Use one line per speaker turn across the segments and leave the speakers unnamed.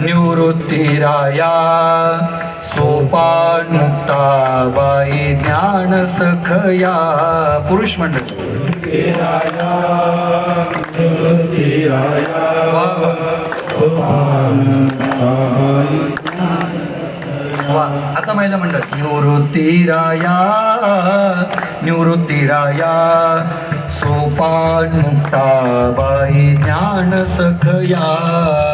निवृत्तीराया सोपान मुक्ताबाई ज्ञान सखया पुरुष मंडळ. वा, आता महिला मंडळ. निवृत्तीराया निवृत्तीराया सोपान मुक्ताबाई ज्ञान सखया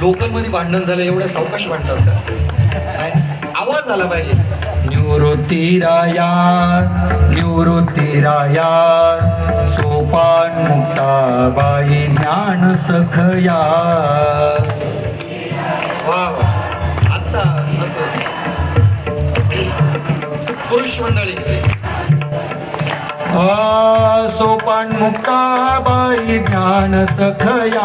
लोकलमध्ये भांडण झालं एवढं सावकाश भांडतात आवाज आला पाहिजे. निवृत्तीराया निवृत्तीराया सोपान मुक्ताबाई ज्ञान सखया. वा वा. आता असं. पुरुष मंडळी. आ, सोपान मुक्ताबाई ज्ञान सखया.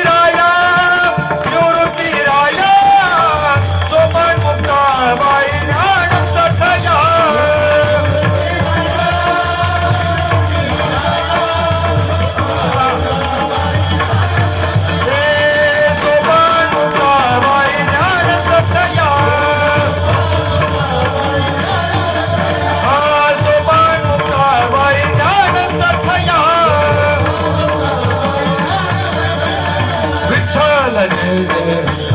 there.